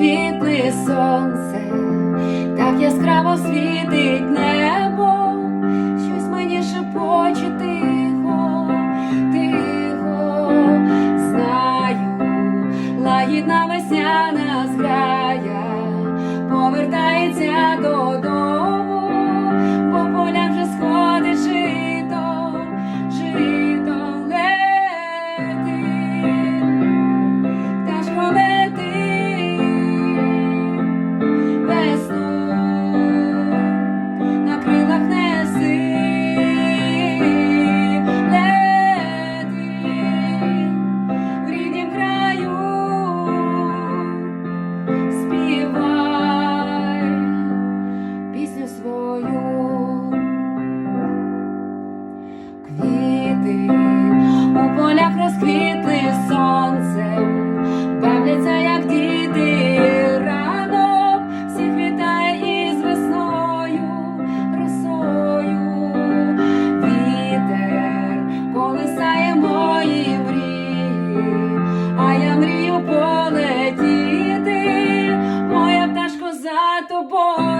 світли сонце, так яскраво світить небо, щось мені шепоче тихо, тихо, знаю, лагідна весняна. boy.